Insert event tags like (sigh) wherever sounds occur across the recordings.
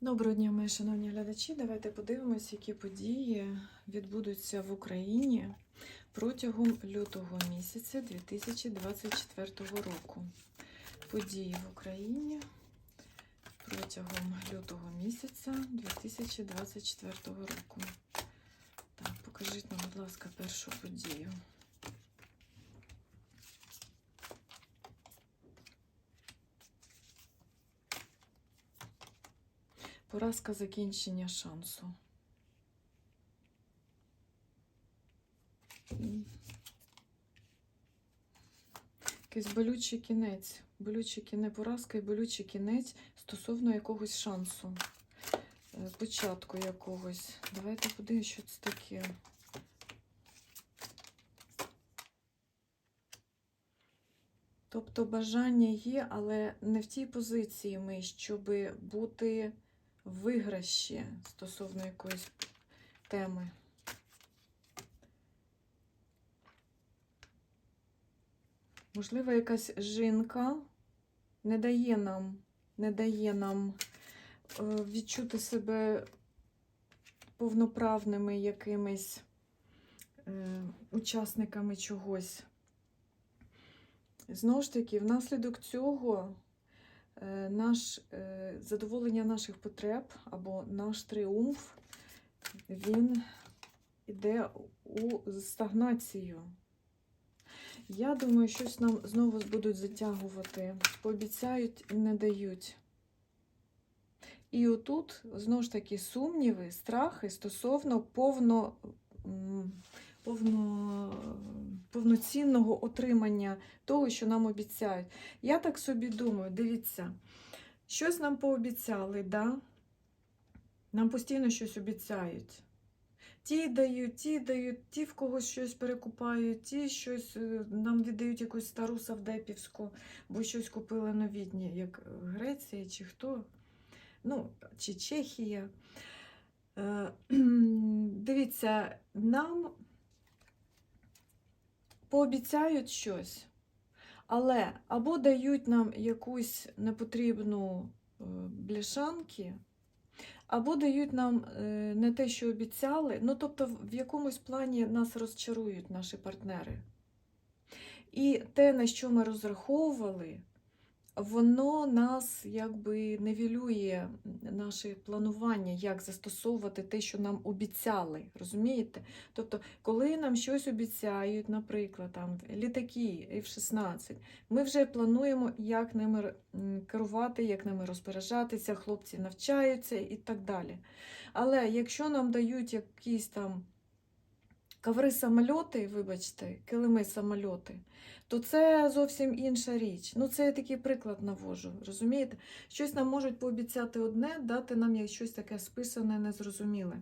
Доброго дня, мої шановні глядачі. Давайте подивимось, які події відбудуться в Україні протягом лютого місяця 2024 року. Події в Україні протягом лютого місяця 2024 року. Так, покажіть нам, будь ласка, першу подію. Поразка закінчення шансу. Якийсь болючий кінець. Болючий кінець, поразка і болючий кінець стосовно якогось шансу. Е, Початку якогось. Давайте подивимось, що це таке. Тобто бажання є, але не в тій позиції ми, щоб бути виграші стосовно якоїсь теми. Можливо, якась жінка не дає нам, не дає нам е, відчути себе повноправними якимись е, учасниками чогось. Знову ж таки, внаслідок цього наш, е, задоволення наших потреб або наш тріумф, він йде у стагнацію. Я думаю, щось нам знову будуть затягувати, пообіцяють і не дають. І отут, знову ж таки, сумніви, страхи стосовно повно, повно, повноцінного отримання того, що нам обіцяють. Я так собі думаю, дивіться, щось нам пообіцяли, да? нам постійно щось обіцяють. Ті дають, ті дають, ті в когось щось перекупають, ті щось е, нам віддають якусь стару савдепівську, бо щось купили новітнє, як Греція чи хто, ну, чи Чехія. Е, (clears throat) Дивіться, нам пообіцяють щось, але або дають нам якусь непотрібну е, бляшанки, або дають нам е, не те, що обіцяли, ну тобто в якомусь плані нас розчарують наші партнери. І те, на що ми розраховували, воно нас якби невілює наше планування, як застосовувати те, що нам обіцяли. Розумієте? Тобто, коли нам щось обіцяють, наприклад, там літаки F-16, ми вже плануємо, як ними керувати, як ними розпоряджатися, хлопці навчаються і так далі. Але якщо нам дають якісь там каври самольоти, вибачте, килими самольоти, то це зовсім інша річ. Ну, це я такий приклад навожу, розумієте? Щось нам можуть пообіцяти одне, дати нам як щось таке списане, незрозуміле.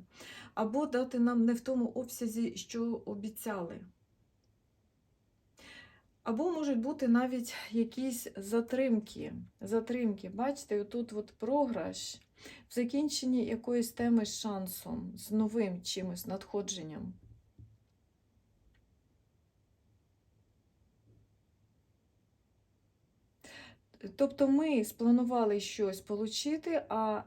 Або дати нам не в тому обсязі, що обіцяли. Або можуть бути навіть якісь затримки. затримки. Бачите, отут от програш в закінченні якоїсь теми з шансом, з новим чимось надходженням. Тобто ми спланували щось отримати, а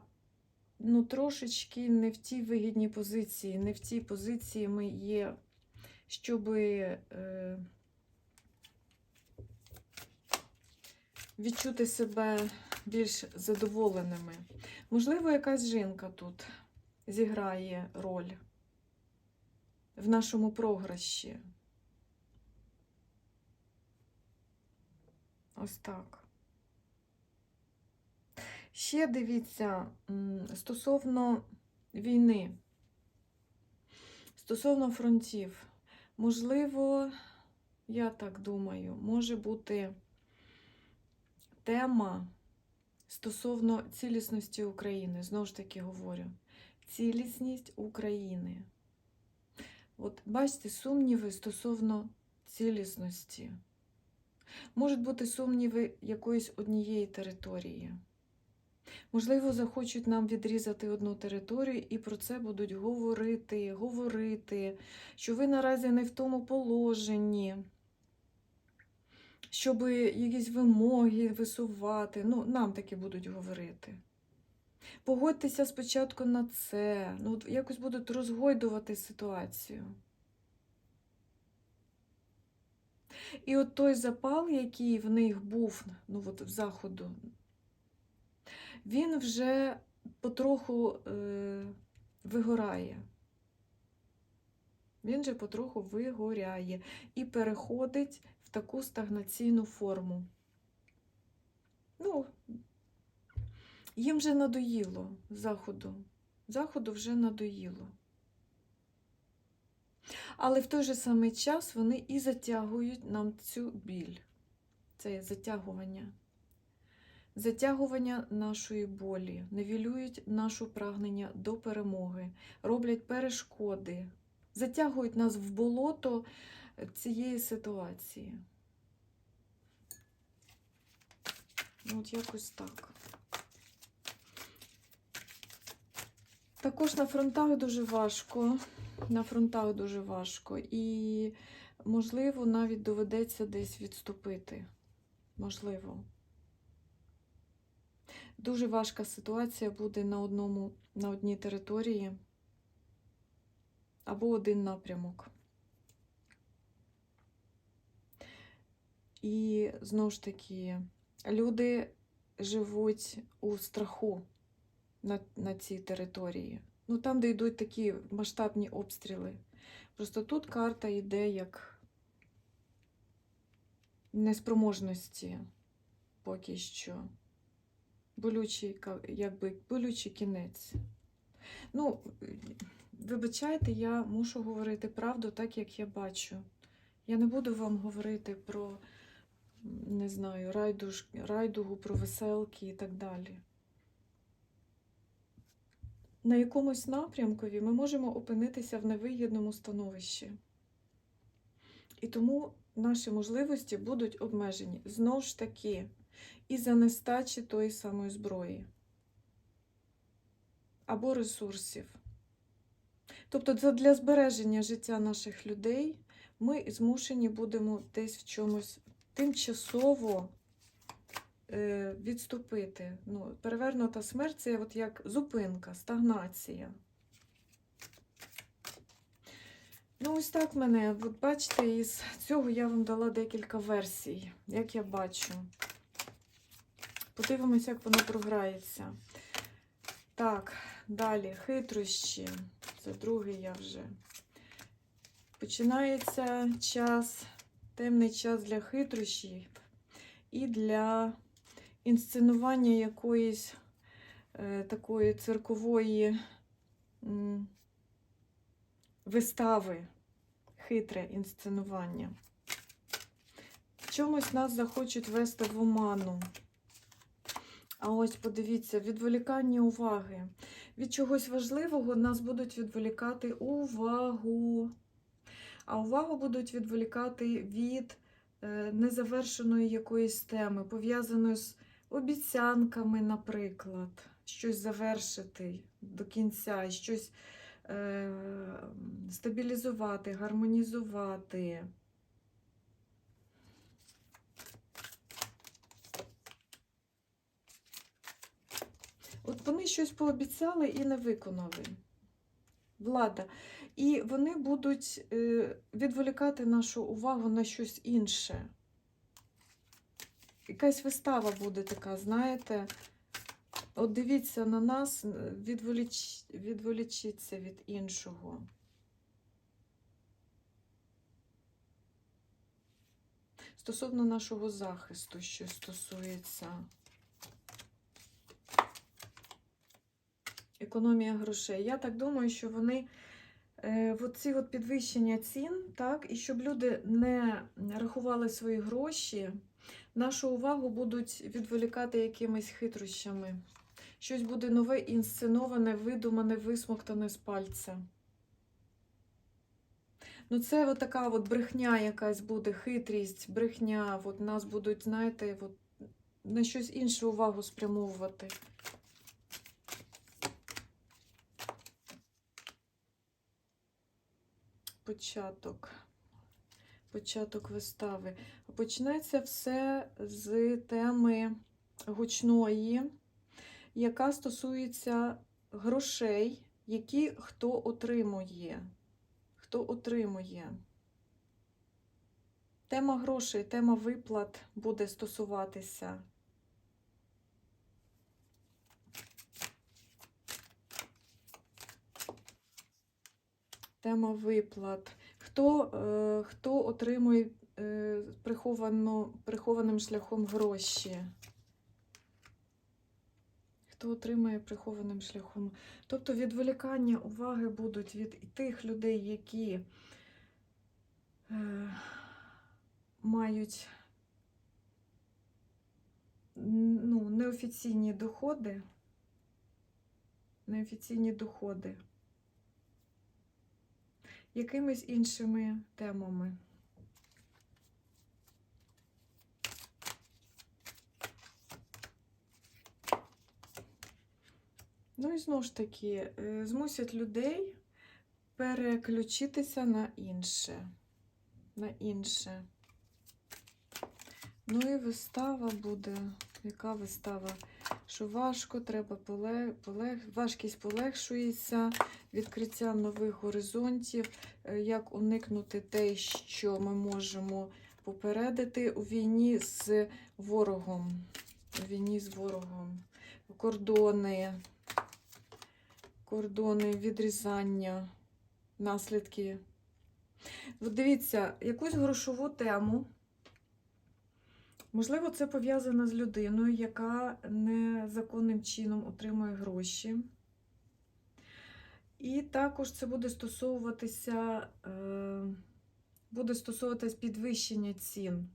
ну, трошечки не в тій вигідній позиції, не в тій позиції ми є, щоб е, відчути себе більш задоволеними. Можливо, якась жінка тут зіграє роль в нашому програші. Ось так. Ще дивіться, стосовно війни, стосовно фронтів, можливо, я так думаю, може бути тема стосовно цілісності України. Знову ж таки говорю, цілісність України. От бачите, сумніви стосовно цілісності. Можуть бути сумніви якоїсь однієї території. Можливо, захочуть нам відрізати одну територію і про це будуть говорити, говорити, що ви наразі не в тому положенні, щоб якісь вимоги висувати. Ну, нам таки будуть говорити. Погодьтеся спочатку на це. Ну, якось будуть розгойдувати ситуацію. І от той запал, який в них був ну, от в заходу, він вже потроху е, вигорає. Він же потроху вигоряє і переходить в таку стагнаційну форму. Ну, їм вже надоїло заходу. Заходу вже надоїло. Але в той же самий час вони і затягують нам цю біль. Це затягування. Затягування нашої болі, невілюють нашу прагнення до перемоги, роблять перешкоди, затягують нас в болото цієї ситуації. Ну, От якось так. Також на фронтах дуже важко. На фронтах дуже важко. І, можливо, навіть доведеться десь відступити. Можливо. Дуже важка ситуація буде на одному, на одній території або один напрямок. І знову ж таки, люди живуть у страху на, на цій території. Ну, там, де йдуть такі масштабні обстріли. Просто тут карта йде як неспроможності поки що. Болючий, якби болючий кінець. Ну, вибачайте, я мушу говорити правду так, як я бачу. Я не буду вам говорити про, не знаю, райдуш, райдугу, про веселки і так далі. На якомусь напрямкові ми можемо опинитися в невигідному становищі. І тому наші можливості будуть обмежені знову ж таки із-за нестачі тої самої зброї або ресурсів. Тобто, для збереження життя наших людей ми змушені будемо десь в чомусь тимчасово е, відступити. Ну, перевернута смерть це от як зупинка, стагнація. Ну, ось так мене. От бачите, із цього я вам дала декілька версій, як я бачу. Подивимось, як воно програється. Так, далі хитрощі. Це другий я вже. Починається час, темний час для хитрощів і для інсценування якоїсь е, такої циркової м, вистави, хитре інсценування. В чомусь нас захочуть вести в оману. А ось подивіться, відволікання уваги. Від чогось важливого нас будуть відволікати увагу. А увагу будуть відволікати від е, незавершеної якоїсь теми, пов'язаної з обіцянками, наприклад, щось завершити до кінця, щось е, стабілізувати, гармонізувати. От вони щось пообіцяли і не виконали. Влада. І вони будуть е, відволікати нашу увагу на щось інше. Якась вистава буде така, знаєте. От дивіться на нас, відволіч... відволічіться від іншого. Стосовно нашого захисту, що стосується економія грошей. Я так думаю, що вони е, от ці от підвищення цін, так, і щоб люди не рахували свої гроші, нашу увагу будуть відволікати якимись хитрощами. Щось буде нове, інсценоване, видумане, висмоктане з пальця. Ну, це от така от брехня якась буде, хитрість, брехня. От нас будуть, знаєте, от на щось інше увагу спрямовувати. Початок. Початок вистави. Почнеться все з теми гучної, яка стосується грошей, які хто отримує. Хто отримує. Тема грошей, тема виплат буде стосуватися. Тема виплат. Хто, е, хто отримує е, приховано, прихованим шляхом гроші? Хто отримує прихованим шляхом? Тобто відволікання уваги будуть від тих людей, які е, мають ну, неофіційні доходи. Неофіційні доходи. Якимись іншими темами. Ну і знову ж таки, е, змусять людей переключитися на інше. На інше. Ну і вистава буде. Яка вистава? Що важко, треба полег... полег... важкість полегшується, відкриття нових горизонтів, е, як уникнути те, що ми можемо попередити у війні з ворогом. У війні з ворогом. Кордони, кордони, відрізання, наслідки. Дивіться, якусь грошову тему. Можливо, це пов'язано з людиною, яка незаконним чином отримує гроші. І також це буде стосовуватися, е, буде стосовуватись підвищення цін.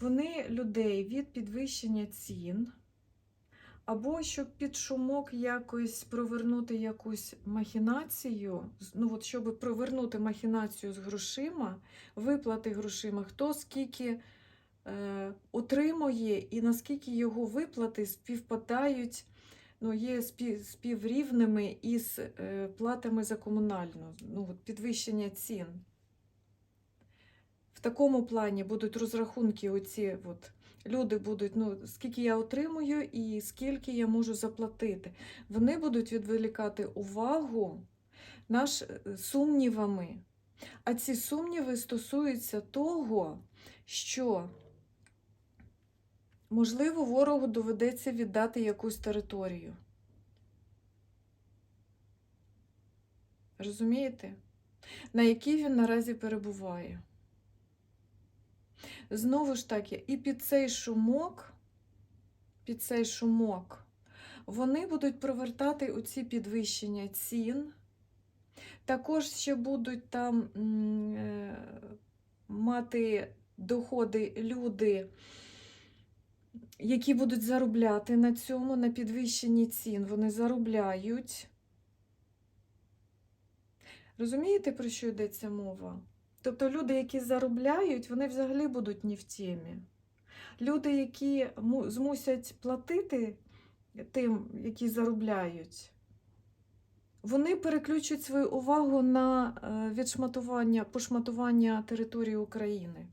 Вони людей від підвищення цін, або щоб під шумок якось провернути якусь махінацію, ну от щоб провернути махінацію з грошима, виплати грошима, хто скільки отримує і наскільки його виплати співпадають, ну, є співрівними із е, платами за комунальну, ну, підвищення цін. В такому плані будуть розрахунки, оці от, люди будуть, ну, скільки я отримую і скільки я можу заплатити. Вони будуть відволікати увагу наш е, сумнівами. А ці сумніви стосуються того, що Можливо, ворогу доведеться віддати якусь територію. Розумієте? На якій він наразі перебуває. Знову ж таки, і під цей шумок, під цей шумок, вони будуть провертати оці підвищення цін. Також ще будуть там е, мати доходи люди які будуть заробляти на цьому, на підвищенні цін, вони заробляють. Розумієте, про що йдеться мова? Тобто люди, які заробляють, вони взагалі будуть ні в темі. Люди, які змусять платити тим, які заробляють, вони переключать свою увагу на е, відшматування, пошматування території України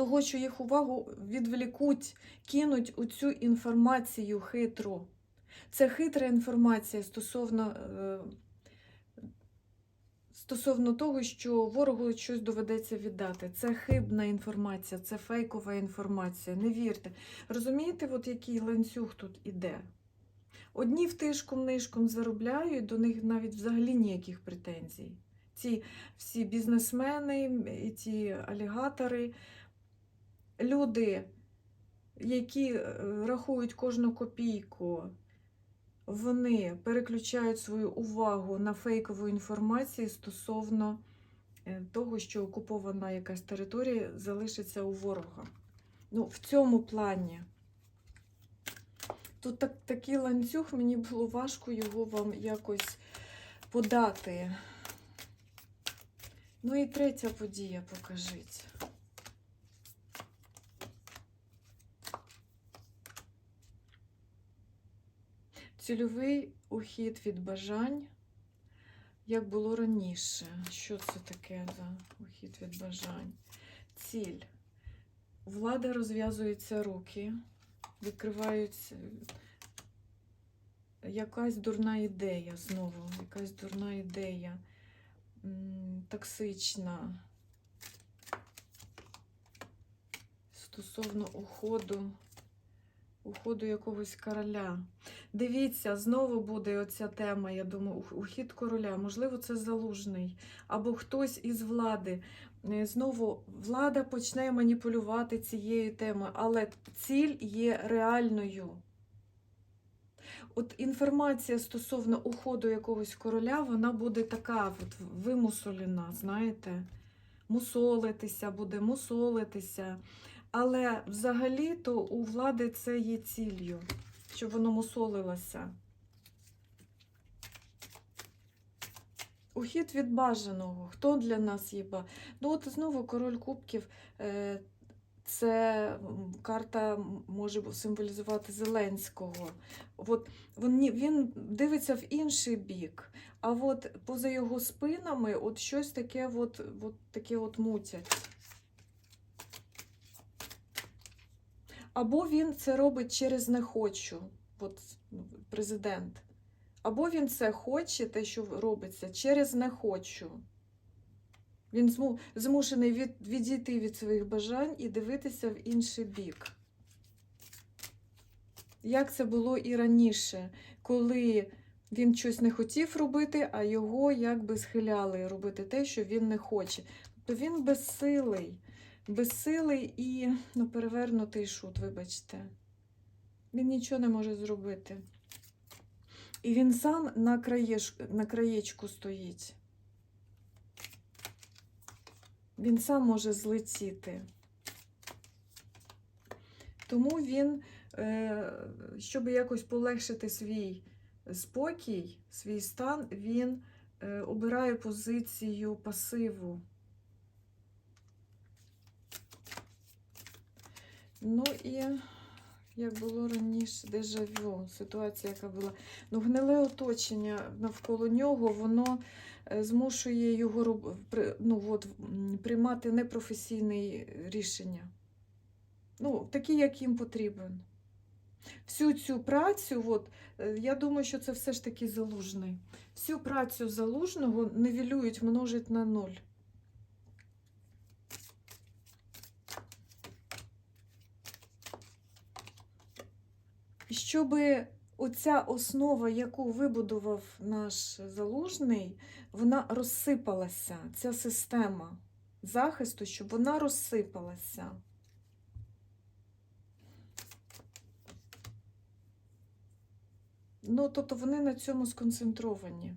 того, що їх увагу відволікуть, кинуть у цю інформацію хитру. Це хитра інформація стосовно е, стосовно того, що ворогу щось доведеться віддати. Це хибна інформація, це фейкова інформація. Не вірте. Розумієте, от який ланцюг тут іде? Одні втишком нишком заробляють, до них навіть взагалі ніяких претензій. Ці всі бізнесмени, ці алігатори люди, які е, рахують кожну копійку, вони переключають свою увагу на фейкову інформацію стосовно е, того, що окупована якась територія залишиться у ворога. Ну, в цьому плані. Тут так, такий ланцюг, мені було важко його вам якось подати. Ну і третя подія покажіть. Цільовий ухід від бажань, як було раніше. Що це таке за ухід від бажань? Ціль. Влада розв'язується руки. відкриваються якась дурна ідея знову, якась дурна ідея, токсична. Стосовно уходу, уходу якогось короля. Дивіться, знову буде оця тема, я думаю, ухід короля. Можливо, це залужний, або хтось із влади. Е, Знову влада почне маніпулювати цією темою, але ціль є реальною. От інформація стосовно уходу якогось короля, вона буде така от вимусолена, знаєте, мусолитися буде, мусолитися. Але взагалі-то у влади це є ціллю, щоб воно мусолилося. Ухід від бажаного. Хто для нас є? Ну, от знову король кубків. е, Це карта може символізувати Зеленського. От він, він дивиться в інший бік, а от поза його спинами от щось таке от, от, таке от мутять. Або він це робить через не хочу, от президент. Або він це хоче, те, що робиться, через не хочу. Він змушений від, відійти від своїх бажань і дивитися в інший бік. Як це було і раніше, коли він щось не хотів робити, а його якби схиляли робити те, що він не хоче. Тобто він безсилий, безсилий і ну, перевернутий шут, вибачте. Він нічого не може зробити. І він сам на, краєш, на краєчку стоїть. Він сам може злетіти. Тому він, е, щоб якось полегшити свій спокій, свій стан, він е, обирає позицію пасиву. Ну і як було раніше, дежавю, ситуація, яка була. Ну, гниле оточення навколо нього, воно е, змушує його ну, от, приймати непрофесійне рішення. Ну, такі, як їм потрібен. Всю цю працю, от, е, я думаю, що це все ж таки залужний. Всю працю залужного нивелюють, множить на нуль. Щоб оця основа, яку вибудував наш залужний, вона розсипалася, ця система захисту, щоб вона розсипалася. Ну, тобто вони на цьому сконцентровані.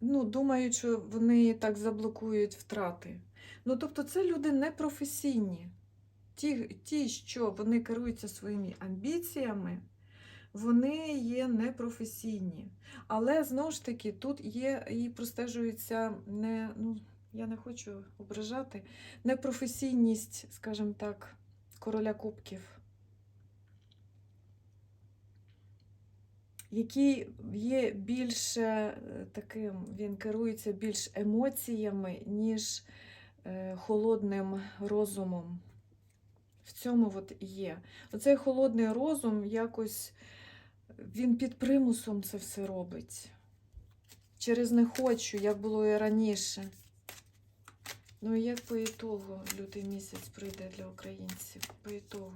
Ну, думають, що вони так заблокують втрати. Ну, тобто, це люди непрофесійні. Ті, ті, що вони керуються своїми амбіціями, вони є непрофесійні. Але знову ж таки, тут є і простежується не, ну, я не хочу ображати, непрофесійність, скажімо так, короля кубків. Який є більше е, таким, він керується більш емоціями, ніж холодним розумом. В цьому от є. Оцей холодний розум якось він під примусом це все робить. Через не хочу, як було і раніше. Ну і як по ітогу лютий місяць прийде для українців? По ітогу.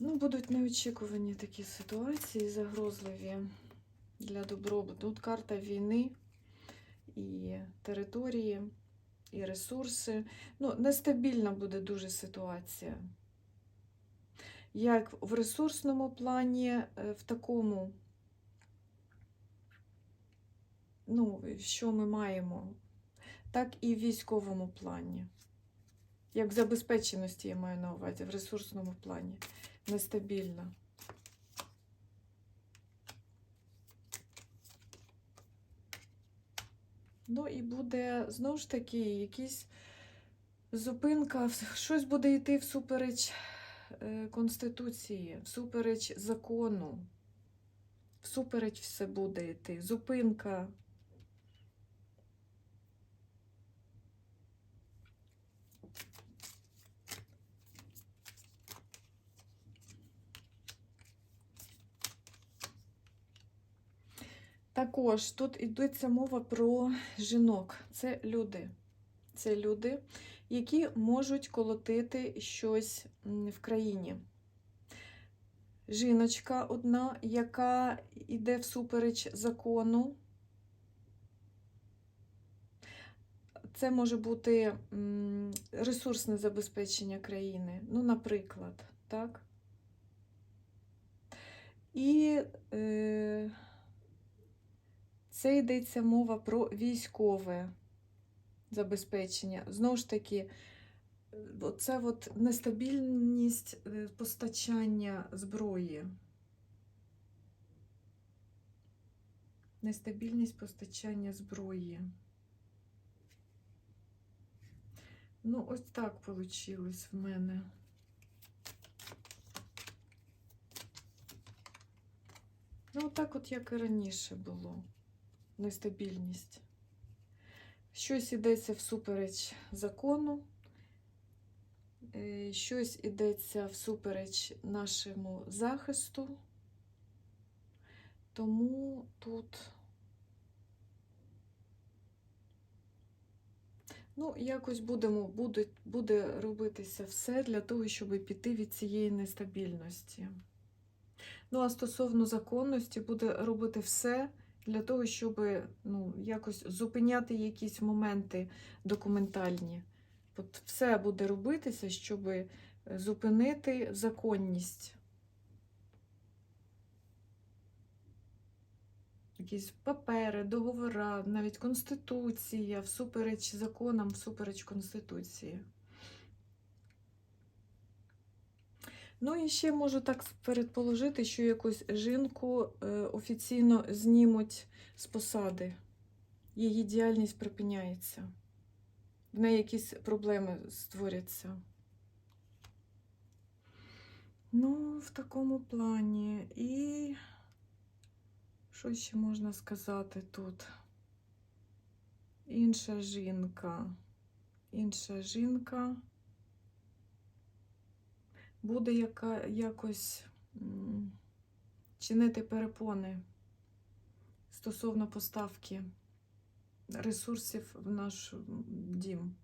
Ну, будуть неочікувані такі ситуації, загрозливі для добробуту. Тут карта війни і території, і ресурси. Ну, нестабільна буде дуже ситуація. Як в ресурсному плані, е, в такому, ну, що ми маємо, так і в військовому плані. Як в забезпеченості я маю на увазі, в ресурсному плані. Нестабільна. Ну і буде знову ж таки якісь зупинка, щось буде йти всупереч е, Конституції, всупереч закону. Всупереч все буде йти. Зупинка. Також тут йдеться мова про жінок. Це люди. Це люди, які можуть колотити щось в країні. Жіночка одна, яка йде всупереч закону. Це може бути ресурсне забезпечення країни. Ну, наприклад, так? І е, це йдеться мова про військове забезпечення. Знову ж таки, е, це от нестабільність е, постачання зброї. Нестабільність постачання зброї. Ну, ось так вийшло в мене. Ну, так от як і раніше було. Нестабільність. Щось ідеться всупереч закону, е, щось ідеться всупереч нашому захисту. Тому тут, ну, якось будемо, буде, буде робитися все для того, щоб піти від цієї нестабільності. Ну, а стосовно законності, буде робити все для того, щоб ну, якось зупиняти якісь моменти документальні. От все буде робитися, щоб зупинити законність. Якісь папери, договори, навіть конституція, всупереч законам, всупереч конституції. Ну і ще можу так передположити, що якусь жінку е, офіційно знімуть з посади. Її діяльність припиняється. В неї якісь проблеми створяться. Ну, в такому плані. І що ще можна сказати тут? Інша жінка. Інша жінка буде яка, якось чинити перепони стосовно поставки ресурсів в наш дім.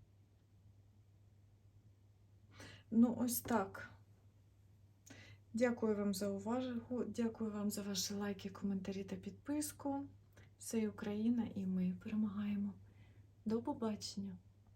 Ну, ось так. Дякую вам за увагу, дякую вам за ваші лайки, коментарі та підписку. Все Україна і ми перемагаємо. До побачення!